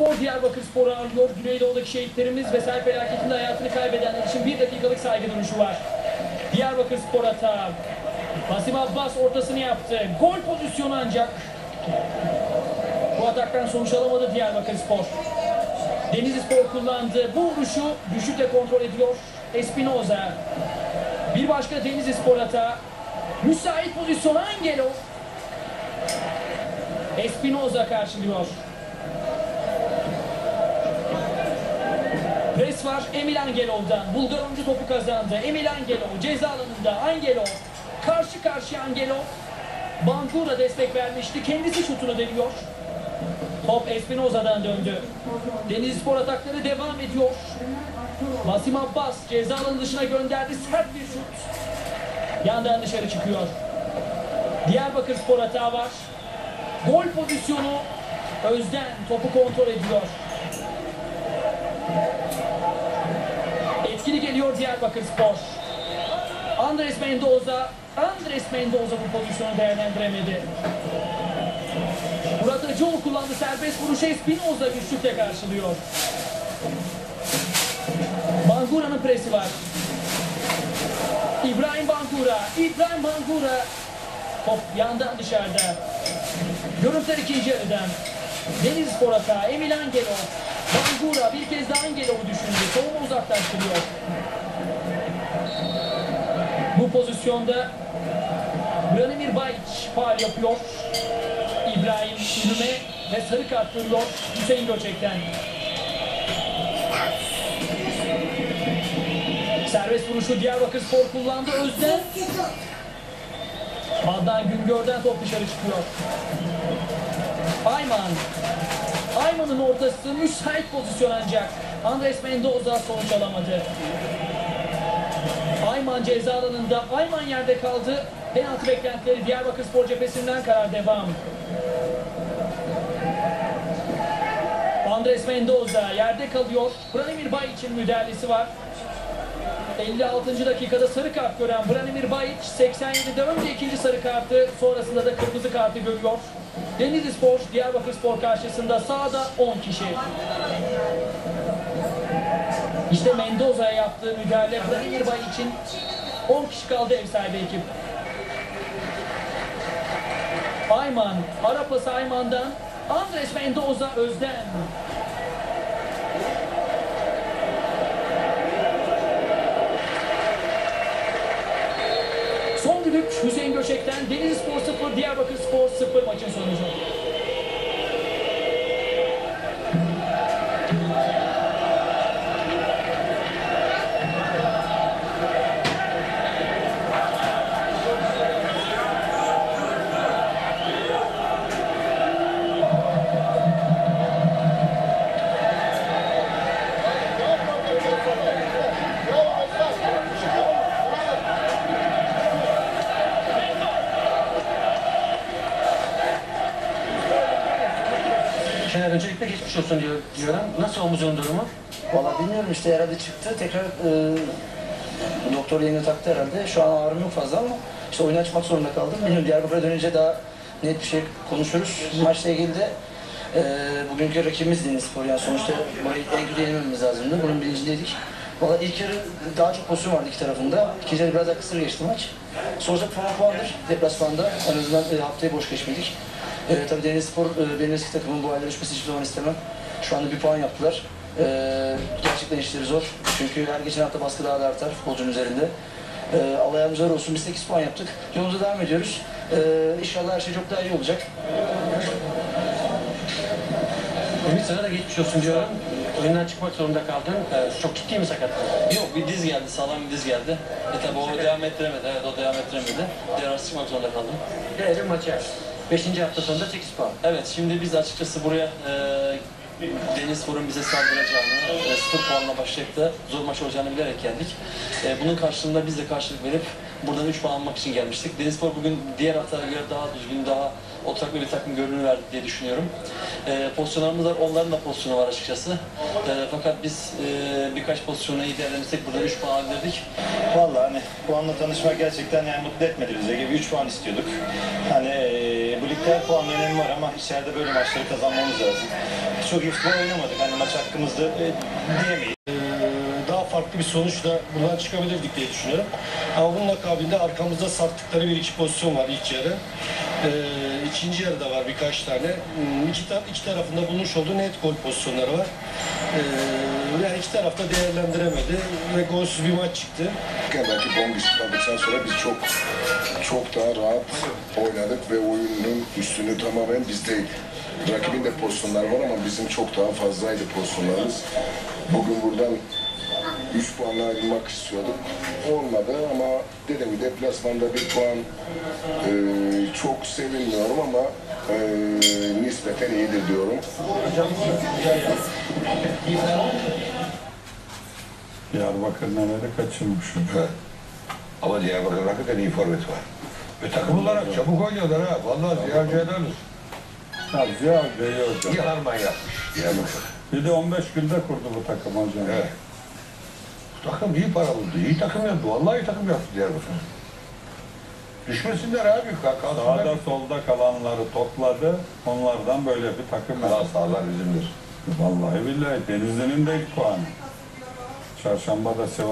Spor Diyarbakır Spor'u ağırlıyor. Güneydoğu'daki şehitlerimiz ve sel felaketinde hayatını kaybedenler için bir dakikalık saygı duruşu var. Diyarbakır Spor hata. Basim Abbas ortasını yaptı. Gol pozisyonu ancak. Bu ataktan sonuç alamadı Diyarbakır Spor. Denizli Spor kullandı. Bu vuruşu düşükle kontrol ediyor. Espinoza. Bir başka Denizli Spor hata. Müsait pozisyon Angelo. Espinoza karşılıyor. Pres var Emil Angelov'dan. Bulgar oyuncu topu kazandı. Emil Angelov ceza alanında. Angelov karşı karşıya Angelov. Bangura destek vermişti. Kendisi şutunu deniyor. Top Espinoza'dan döndü. Denizli Spor atakları devam ediyor. Vasim Abbas ceza alanı dışına gönderdi. Sert bir şut. Yandan dışarı çıkıyor. Diyarbakır Spor hata var. Gol pozisyonu Özden topu kontrol ediyor. Etkili geliyor Diyarbakır Spor. Andres Mendoza, Andres Mendoza bu pozisyonu değerlendiremedi. Murat Acıoğlu kullandı serbest vuruşu Espinoza güçlükle karşılıyor. Bangura'nın presi var. İbrahim Bangura, İbrahim Bangura. Top yandan dışarıda. Görüntüler ikinci yarıdan. Deniz Spor hata, Emil Angelov. Bangura bir kez daha Angelov'u düşündü. Savunma uzaklaştırıyor. Bu pozisyonda Branimir Bayiç faal yapıyor. İbrahim Ünlüme ve sarı kart görüyor Hüseyin Göçek'ten. Serbest vuruşu Diyarbakır Spor kullandı. Özden Adnan Güngör'den top dışarı çıkıyor. Ayman. Ayman'ın ortası müsait pozisyon ancak. Andres Mendoza sonuç alamadı. Ayman ceza alanında. Ayman yerde kaldı. Penaltı beklentileri Diyarbakır Spor cephesinden karar devam. Andres Mendoza yerde kalıyor. Branimir Bay için müdahalesi var. 56. dakikada sarı kart gören Branimir Bayiç 87'de önce ikinci sarı kartı sonrasında da kırmızı kartı görüyor. Denizli Spor, Diyarbakır Spor karşısında sahada 10 kişi. İşte Mendoza'ya yaptığı müdahale Branimir Bayiç'in 10 kişi kaldı ev sahibi ekip. Ayman, ara pası Ayman'dan Andres Mendoza Özden. Göçek'ten Denizli Spor 0, Diyarbakır Spor 0 maçın sonucu. Öncelikle geçmiş olsun diyor, diyorum. Nasıl omuzun durumu? Valla bilmiyorum işte herhalde çıktı. Tekrar e, doktor yeni taktı herhalde. Şu an ağrım yok fazla ama işte oyuna çıkmak zorunda kaldım. Bilmiyorum Diyarbakır'a dönünce daha net bir şey konuşuruz. Maçla ilgili de e, bugünkü rakibimiz Deniz Spor. Yani sonuçta kötü yenmemiz lazımdı. Bunun bilincindeydik. Valla ilk yarı daha çok pozisyon vardı iki tarafında. İkinci yarı biraz daha kısır geçti maç. Sonuçta puan puandır deplasmanda. En azından e, haftayı boş geçmedik. E, tabii Deniz Spor, e, benim eski takımın bu halde düşmesi hiçbir zaman istemem. Şu anda bir puan yaptılar. E, gerçekten işleri zor. Çünkü her geçen hafta baskı daha da artar futbolcunun üzerinde. E, Allah yardımcılar olsun. Biz 8 puan yaptık. Yolumuza devam ediyoruz. E, inşallah her şey çok daha iyi olacak. Ümit sana da geçmiş olsun diyorum. Oyundan çıkmak zorunda kaldın. Ee, çok ciddi mi sakatlık? Yok bir diz geldi, sağlam bir diz geldi. E tabi o devam ettiremedi, evet o devam ettiremedi. Diğer arası çıkmak zorunda kaldım. Gelelim maça. Beşinci hafta sonunda 8 puan. Evet şimdi biz açıkçası buraya e, Deniz Spor'un bize saldıracağını, e, sıfır puanla başlayıp da zor maç olacağını bilerek geldik. E, bunun karşılığında biz de karşılık verip buradan 3 puan almak için gelmiştik. Deniz Spor bugün diğer haftalara göre daha düzgün, daha oturaklı bir takım görünümü verdi diye düşünüyorum. E, pozisyonlarımız var, onların da pozisyonu var açıkçası. E, fakat biz e, birkaç pozisyonu iyi değerlendirsek buradan 3 puan alabilirdik. Vallahi hani puanla tanışmak gerçekten yani mutlu etmedi bize gibi 3 puan istiyorduk. Hani Ligde her puan önemi var ama içeride böyle maçları kazanmamız lazım. Çok iyi futbol oynamadık. Hani maç hakkımızda e, diyemeyiz. Ee, daha farklı bir sonuçla buradan çıkabilirdik diye düşünüyorum. Ama bunun akabinde arkamızda sattıkları bir iki pozisyon var ilk yarı. Ee, ikinci yarıda var birkaç tane. Hmm, İki, ta- iki tarafında bulmuş olduğu net gol pozisyonları var. Ee, yani iki tarafta değerlendiremedi ve golsüz bir maç çıktı. Belki Bongis kaldıktan sonra biz çok çok daha rahat oynadık ve oyunun üstünü tamamen bizdeydi. Rakibin de pozisyonları var ama bizim çok daha fazlaydı pozisyonlarımız. Bugün buradan 3 puanla ayrılmak istiyorduk. Olmadı ama dediğim gibi deplasmanda bir puan e, çok sevinmiyorum ama e, nispeten iyidir diyorum. Diyarbakır neleri kaçırmışım. Ama Diyarbakır'ın hakikaten iyi forvet var. Ve takım olarak çabuk oynuyorlar ha. Vallahi Ziya Hoca'ya. Ya Ziya Bey hocam. İyi harman yapmış Diyarbakır. Bir de 15 günde kurdu bu takım hocam. Evet. Takım iyi para buldu. İyi takım yaptı. Vallahi iyi takım yaptı Diyarbakır. Düşmesinler abi. ka- Kalsınlar. Sağda solda kalanları topladı. Onlardan böyle bir takım yaptı. sağlar bizimdir. Vallahi billahi Denizli'nin de ilk puanı. Çarşamba da Sivas.